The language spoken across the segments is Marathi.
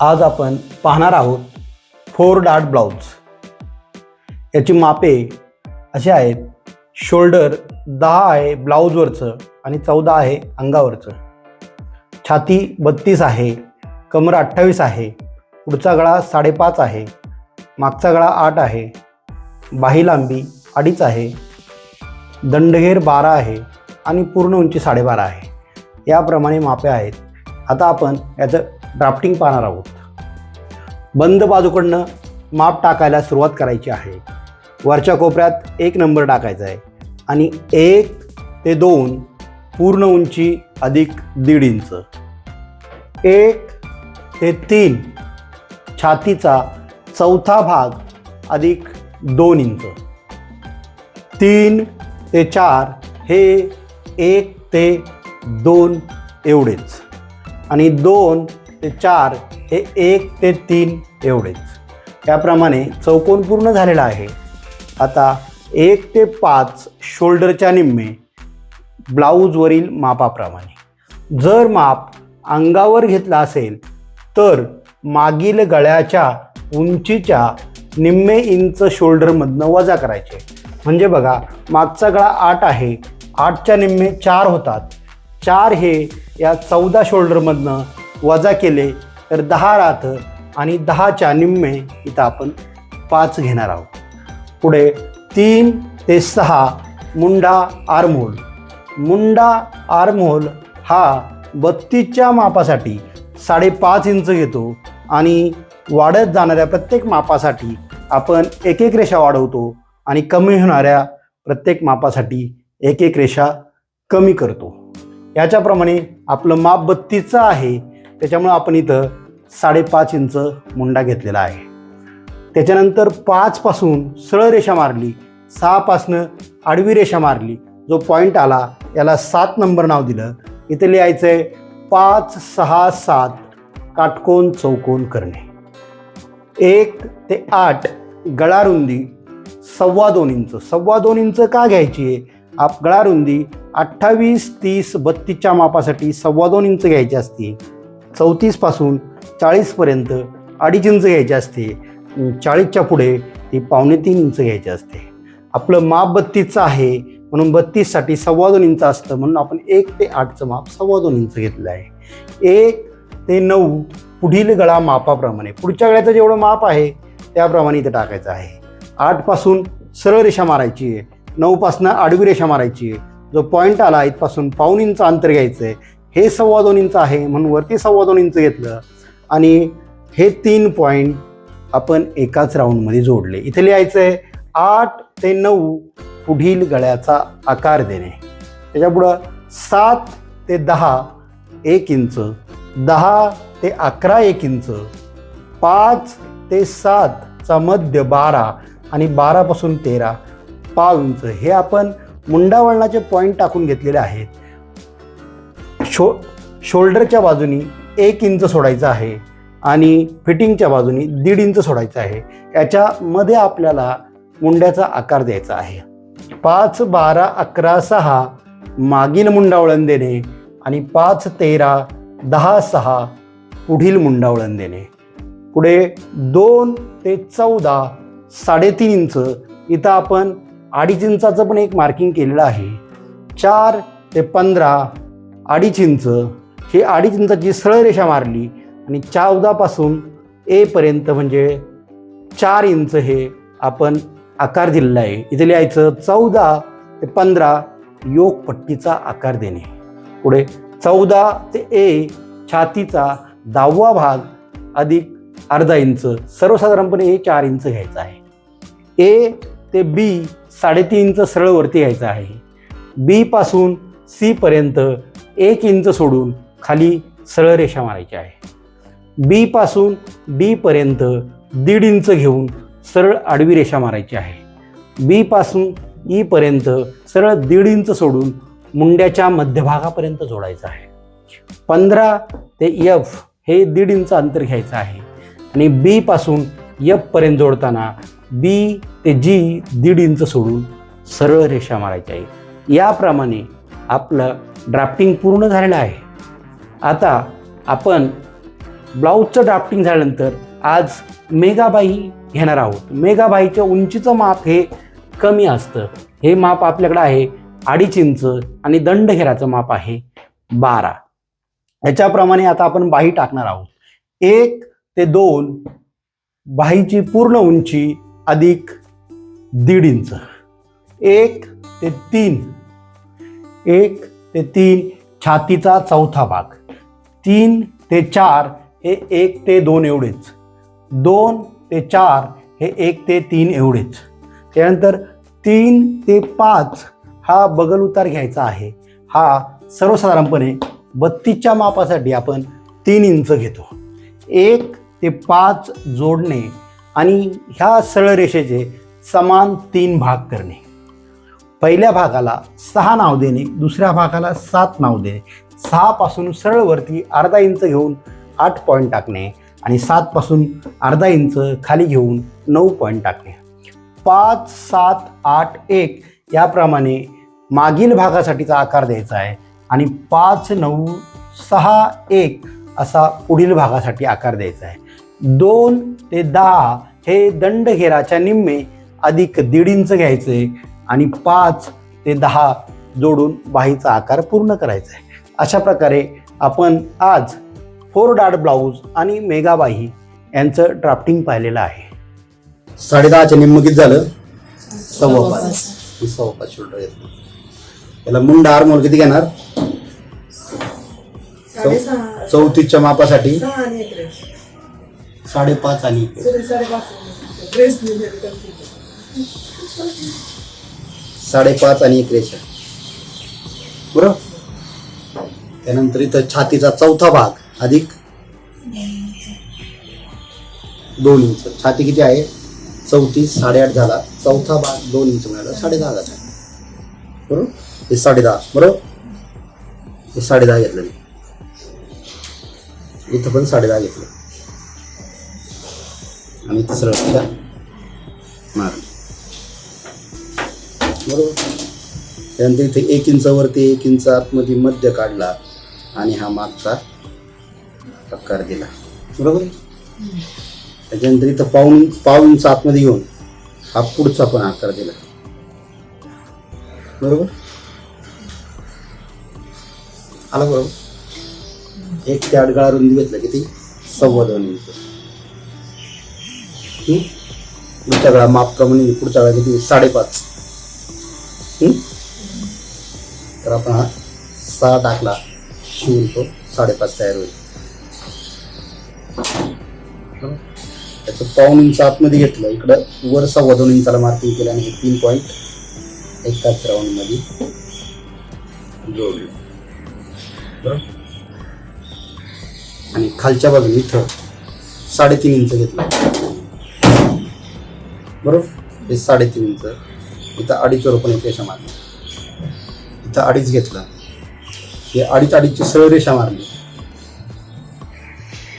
आज आपण पाहणार आहोत फोर डार्ट ब्लाऊज याची मापे असे आहेत शोल्डर दहा आहे ब्लाऊजवरचं आणि चौदा आहे अंगावरचं. छाती बत्तीस आहे कमर अठ्ठावीस आहे पुढचा गळा साडेपाच आहे मागचा गळा आठ आहे बाही लांबी अडीच आहे दंडघेर बारा आहे आणि पूर्ण उंची साडेबारा आहे. याप्रमाणे मापे आहेत. आता आपण याचं ड्राफ्टिंग पाहणार आहोत. बंद बाजूकडनं माप टाकायला सुरुवात करायची आहे. वरच्या कोपऱ्यात एक नंबर टाकायचा आहे. आणि एक ते दोन पूर्ण उंची अधिक दीड इंच. एक ते तीन छातीचा चौथा भाग अधिक दोन इंच. तीन ते चार हे एक ते दोन एवढेच. आणि दोन ते चार हे एक ते तीन एवढेच. त्याप्रमाणे चौकोन पूर्ण झालेला आहे. आता एक ते पाच शोल्डरच्या निम्मे ब्लाऊजवरील मापाप्रमाणे. जर माप अंगावर घेतला असेल तर मागील गळ्याच्या उंचीच्या निम्मे इंच शोल्डरमधनं वजा करायचे. म्हणजे बघा मागचा गळा आठ आहे आठच्या निम्मे चार होतात. चार हे या चौदा शोल्डरमधनं वजा केले तर दहा राहतं आणि दहाच्या निम्मे इथं आपण पाच घेणार आहोत. पुढे तीन ते सहा मुंडा आरमोल. मुंडा आरमोल हा बत्तीसच्या मापासाठी साडेपाच इंच घेतो आणि वाढत जाणाऱ्या प्रत्येक मापासाठी आपण एक एक रेषा वाढवतो आणि कमी होणाऱ्या प्रत्येक मापासाठी एक एक रेषा कमी करतो. याच्याप्रमाणे आपलं माप बत्तीसचं आहे त्याच्यामुळं आपण इथं साडेपाच इंच मुंडा घेतलेला आहे. त्याच्यानंतर पाचपासून सरळ रेषा मारली सहापासनं आडवी रेषा मारली. जो पॉईंट आला याला सात नंबर नाव दिलं. इथे लिहायचं आहे पाच सहा सात काटकोन चौकोन करणे. एक ते आठ गळारुंदी सव्वा दोन इंच. सव्वा दोन इंच का घ्यायची आहे? आप गळारुंदी अठ्ठावीस तीस बत्तीसच्या मापासाठी सव्वा दोन इंच घ्यायची असते. चौतीसपासून चाळीसपर्यंत अडीच इंच घ्यायची असते. चाळीसच्या पुढे ती पावणे तीन इंच घ्यायची असते. आपलं माप बत्तीसचं आहे म्हणून बत्तीससाठी सव्वा दोन इंच असतं म्हणून आपण एक ते आठचं माप सव्वा दोन इंच घेतलं आहे. एक ते नऊ पुढील गळा मापाप्रमाणे पुढच्या गळ्याचं जेवढं माप आहे त्याप्रमाणे इथं टाकायचं आहे. आठपासून सरळ रेषा मारायची आहे नऊपासनं आडवी रेषा मारायची आहे. जो पॉईंट आला इथपासून पाऊन इंच अंतर घ्यायचं आहे. हे सव्वा दोन इंच आहे म्हणून वरती सव्वा दोन इंच घेतलं. आणि हे तीन पॉईंट आपण एकाच राऊंडमध्ये जोडले. इथे लिहायचं आहे आठ ते नऊ पुढील गळ्याचा आकार देणे. त्याच्यापुढं सात ते दहा एक इंच दहा ते अकरा एक इंच पाच ते सातचा मध्य बारा आणि बारापासून तेरा पाव इंच. हे आपण मुंडावळणाचे पॉईंट टाकून घेतलेले आहेत. शो शोल्डरच्या बाजूनी एक इंच सोडायचं आहे आणि फिटिंगच्या बाजूनी दीड इंच सोडायचं आहे. याच्यामध्ये आपल्याला मुंड्याचा आकार द्यायचा आहे. पाच बारा अकरा सहा मागील मुंडावळण देणे आणि पाच तेरा दहा सहा पुढील मुंडावळण देणे. पुढे दोन ते चौदा साडेतीन इंच इथं आपण अडीच इंचाचं पण एक मार्किंग केलेलं आहे. चार ते पंधरा अडीच इंच. ही अडीच इंचाची सरळ रेषा मारली आणि चौदापासून एपर्यंत म्हणजे चार इंच हे आपण आकार दिलेला आहे. इथे लिहायचं चौदा ते पंधरा योगपट्टीचा आकार देणे. पुढे चौदा ते ए छातीचा दहावा भाग अधिक अर्धा इंच. सर्वसाधारणपणे हे चार इंच घ्यायचं आहे. ए ते बी साडेतीन इंच सरळ वरती घ्यायचं आहे. बीपासून सीपर्यंत एक इंच सोडून खाली सरळ रेषा मारायची आहे. बीपासून डीपर्यंत दीड इंच घेऊन सरळ आडवी रेषा मारायची आहे. बीपासून ईपर्यंत e सरळ दीड इंच सोडून मुंड्याच्या मध्यभागापर्यंत जोडायचं आहे. पंधरा ते यफ हे दीड इंच अंतर घ्यायचं आहे. आणि बीपासून यफपर्यंत जोडताना बी ते जी दीड इंच सोडून सरळ रेषा मारायची आहे. याप्रमाणे आपलं ड्राफ्टिंग पूर्ण झालेलं आहे. आता आपण ब्लाऊजचं ड्राफ्टिंग झाल्यानंतर आज मेगाबाई घेणार आहोत. मेगाबाईच्या उंचीचं माप हे कमी असतं. हे माप आपल्याकडं आहे अडीच इंच आणि दंडघेराचं माप आहे बारा. याच्याप्रमाणे आता आपण बाही टाकणार आहोत. एक ते दोन बाहीची पूर्ण उंची अधिक दीड इंच. एक ते तीन. एक ते तीन छातीचा चौथा भाग. तीन ते चार हे एक ते दोन एवढेच. दोन ते चार हे एक ते तीन एवढेच. त्यानंतर तीन ते पाच हा बगल उतार घ्यायचा आहे. हा सर्वसाधारणपणे बत्तीसच्या मापासाठी आपण तीन इंच घेतो. एक ते पाच जोडणे आणि ह्या सरळ रेषेचे समान तीन भाग करणे. पहिल्या भागाला सहा नाव देणे दुसऱ्या भागाला सात नाव देणे. सहापासून सरळवरती अर्धा इंच घेऊन आठ पॉईंट टाकणे आणि सातपासून अर्धा इंच खाली घेऊन नऊ पॉईंट टाकणे. पाच सात आठ एक याप्रमाणे मागील भागासाठीचा आकार द्यायचा आहे आणि पाच नऊ सहा एक असा पुढील भागासाठी आकार द्यायचा आहे. दोन ते दहा हे दंडघेराच्या निम्मे अधिक दीड इंच घ्यायचे आणि पाच ते दहा जोडून बाहीचा आकार पूर्ण करायचा आहे. अशा प्रकारे आपण आज फोर डाट ब्लाऊज आणि मेगाबाही यांचं ड्राफ्टिंग पाहिलेलं आहे. साडेदहाच्या निम्म किती झालं? सव्वा पाच. सव्वा पाच. शोल्डर येतो याला मुंड आर्मोल किती घेणार? चौतीसच्या मापासाठी. साडेपाच आणि साडेपाच आणि एक रेषा. बरोबर त्यानंतर इथं छातीचा चौथा भाग अधिक दोन इंच. छाती किती आहे? चौतीस साडेआठ झाला. चौथा भाग दोन इंच मिळाला. साडे दहा झाला. बरोबर? हे साडे दहा बरोबर? हे साडे दहा घेतलं मी. इथं पण साडे दहा घेतलं. आणि तिसरं रेषा बरोबर त्यानंतर इथे एक इंचावरती एक इंच आतमध्ये मध्य काढला आणि हा मागचा आकार दिला. बरोबर? आहे? त्याच्यानंतर इथं पाऊन पाव इंच आतमध्ये घेऊन हा पुढचा पण आकार दिला. बरोबर? आला बरोबर? एक ते अडगाळा रुंदी घेतला किती? सव्वा दोन इंच. हं? पुढच्या गळा मापप्रमाणे पुढच्या गळा किती? साडेपाच. तर आपण हा सहा टाकला शिवून तो साडेपाच तयार होईल. त्याचं पाऊन इंच आतमध्ये घेतलं. इकडं वर सव्वा दोन इंचाला मार्किंग केलं आणि हे तीन पॉईंट एकाच राऊंडमध्ये जोडलं. बरोबर आणि खालच्या बाजूने इथं साडेतीन इंच घेतलं. बरोबर? हे साडेतीन इंच. इथं अडीच पण एक रेषा मारली. इथं अडीच घेतला. हे अडीच अडीचची सरळ रेषा मारली.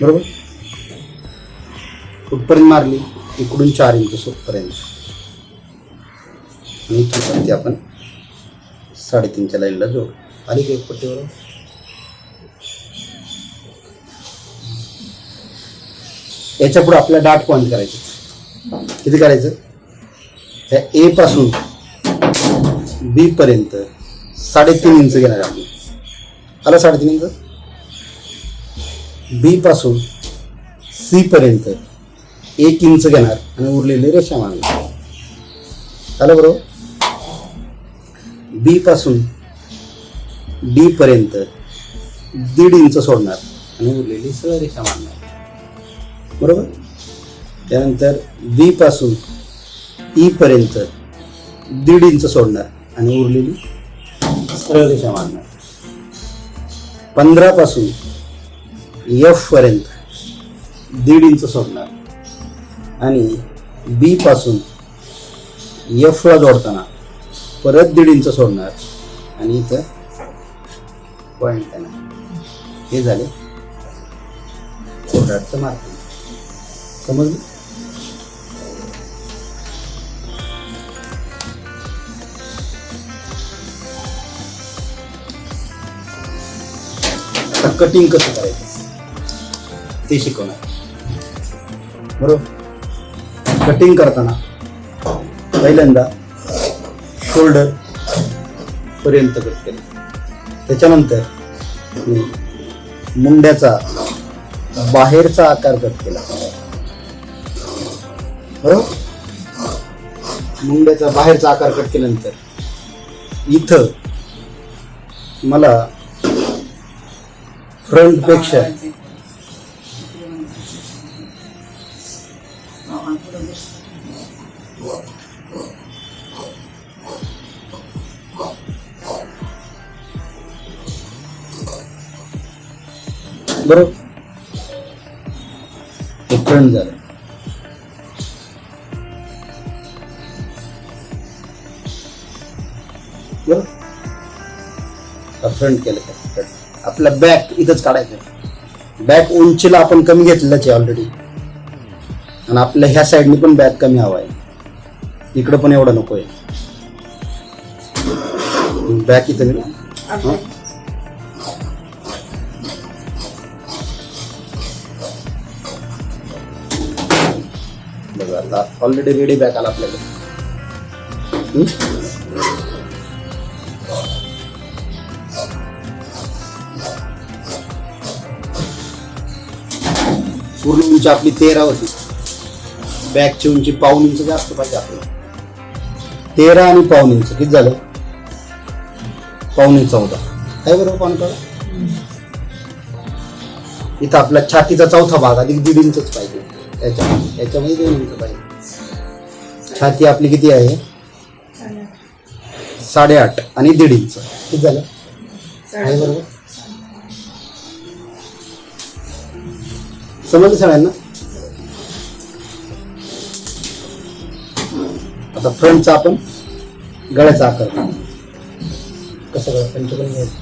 बरोबर? कुठपर्यंत मारली? इकडून चार इंच सुटपर्यंत आणि इथून पण ती आपण साडेतीनच्या लाईनला जोड. आली का एक पट्टीवर. याच्यापुढे आपल्याला डाट पॉईंट करायचे. किती करायचं? त्या ए पासून बी पर्यंत साडेतीन इंच घेणार आहे आपण. आलं साडेतीन इंच? बी पासून सी पर्यंत एक इंच घेणार आणि उरलेली रेषा मारणार आलं बरोबर? बी पासून डी पर्यंत दीड इंच सोडणार आणि उरलेली सरळ रेषा मारणार बरोबर? त्यानंतर बी पासून ई पर्यंत दीड इंच सोडणार आणि उरलेली सरळ रेषा मारणार. पंधरा पासून पर्यंत दीड इंच सोडणार आणि बी पासून एफला जोडताना परत दीड इंच सोडणार आणि इथं पॉईंट येणार हे झाले. प्रोडक्टचं मार्किंग समजलं? कटिंग कसं करायचं? ते शिकवणार. बरोबर? कटिंग करताना पहिल्यांदा शोल्डर पर्यंत कट केलं. त्याच्यानंतर मी मुंड्याचा बाहेरचा आकार कट केला. बरोबर? मुंड्याचा बाहेरचा आकार कट केल्यानंतर इथं मला फ्रंटपेक्षा बरोबर फ्रंट झालं बरोबर फ्रंट केलं का. आपलं बॅक इथंच काढायचं बॅक उंचीला आपण कमी घेतलेलंच आहे ऑलरेडी आणि आपल्या ह्या साईडनी पण बॅक कमी हवा आहे. इकडं पण एवढं नको आहे. बॅक इथं मी बघा आता ऑलरेडी रेडी बॅक आला आपल्याला उंची आपली तेरा होती. बॅगची उंची पाऊन इंच जास्त पाहिजे आपल्याला. तेरा आणि पाऊन इंच किती झालं? पाऊन इंच चौदा. काय बरोबर पाऊन चौदा इथं आपला छातीचा चौथा भाग अधिक दीड इंचच पाहिजे. त्याच्या याच्यामध्ये दोन इंच पाहिजे. छाती आपली किती आहे? साडेआठ आणि दीड इंच. किती झालं? बरोबर? समजलं सगळ्यांना आता फ्रंटचा आपण गळ्याचा आकार. कसं गळा घ्यायचं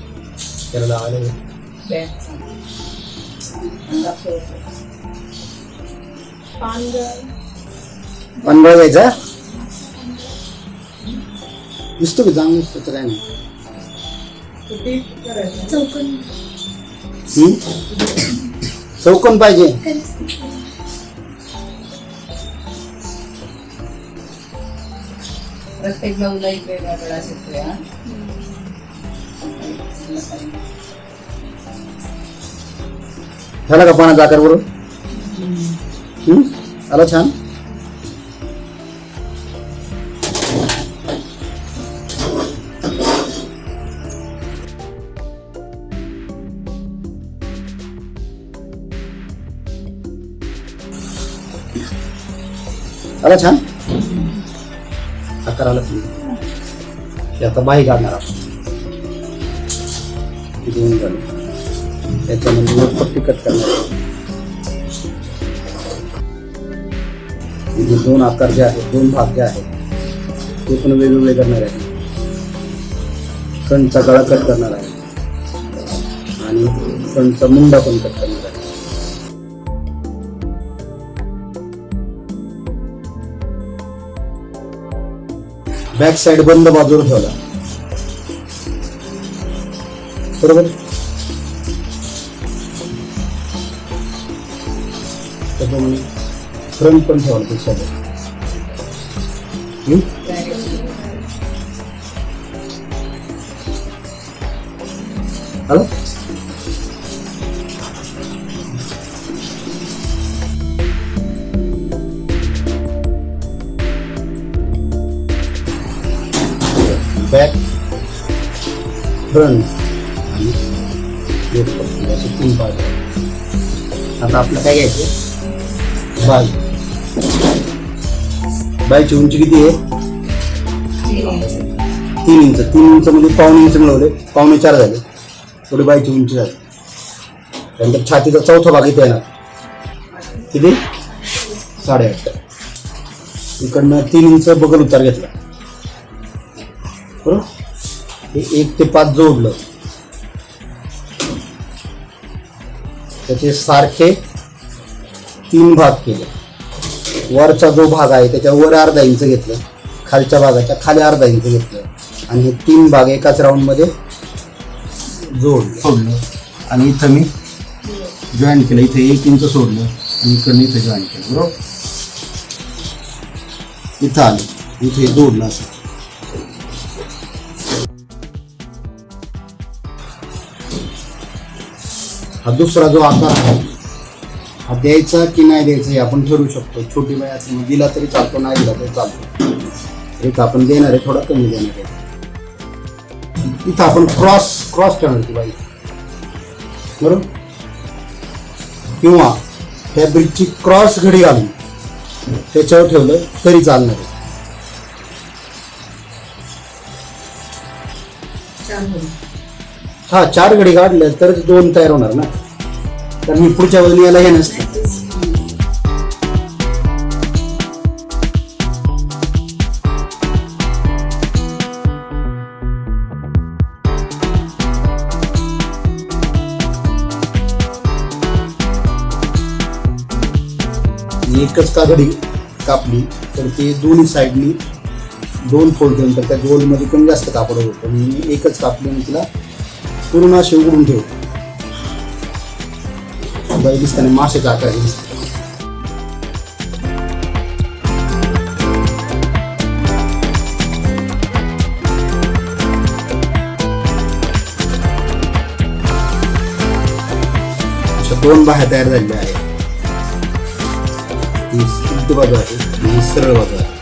त्याला. पानगळ घ्यायचा दिसतो की चांगलं दिसतो तर काय नाही. चौकन? चौकोन पाहिजे. प्रत्येक ब्लाऊजला एक वेगळा गळा शिकतोय हा? झाला का पाण्याचा आकार बरोबर? हम्म? आला छान? आला छान. आकार आला तुम्ही आता बाही काढणार आपण. दोन झाले त्याच्यामध्ये वर कट करणार आहे. दोन आकार जे आहेत दोन भाग जे आहेत ते पण वेगवेगळे करणार आहे कणचा गळा कट करणार आहे. आणि कणचा मुंडा पण कट करणार बॅक साईड बंद बाजूला ठेवला. बरोबर? त्याच्यामुळे फ्रंट पण ठेवायला ते सोबत आलं फ्रंट आणि असे तीन पार्ट आता आपलं काय घ्यायचं? बाय. बायची उंची किती आहे? तीन इंच. तीन इंच म्हणजे पावणे इंच मिळवले. पावणे चार झाले. थोडी बायची उंची झाली. त्यानंतर छातीचा चौथा भाग इथे येणार. किती? साडेआठ. इकडनं तीन इंच बगल उतार घेतला. बरोबर? हे एक ते पाच जोडलं. त्याचे सारखे तीन भाग केले. वरचा जो भाग आहे त्याच्या वर अर्धा इंच घेतलं. खालच्या भागाच्या खाली अर्धा इंच घेतलं. आणि हे तीन भाग एकाच राऊंडमध्ये जोड सोडलं. आणि इथं मी जॉईन केलं. इथे एक इंच सोडलं. आणि इकडनं इथं जॉईन केलं. बरोबर? इथं आलं. इथे जोडलं असं. हा दुसरा जो आकार आहे हा द्यायचा की नाही द्यायचा हे आपण ठरवू शकतो. छोटी बाई असली दिला तरी चालतो नाही दिला तरी चालतो. एक आपण देणार आहे थोडा कमी देणार आहे. इथं आपण क्रॉस क्रॉस ठेवणार ती बाई. बरोबर? किंवा फॅब्रिकची क्रॉस घडी घालून त्याच्यावर ठेवलं तरी चालणार आहे. छान हा चार घडी काढले तरच दोन तयार होणार ना. तर मी पुढच्या वेळी याला हे नसतं एकच का घडी कापली तर ते दोन्ही साईडनी दोन फोल्ड केलं तर त्या गोलमध्ये कमी जास्त कापड होतं. मी एकच कापली आणि तिला पूर्ण असे उघडून ठेव बाई दिसताना मासे आकार दिसतो दोन बाह्या तयार झालेल्या आहेत ही बाजू आहे ही सरळ बाजू आहे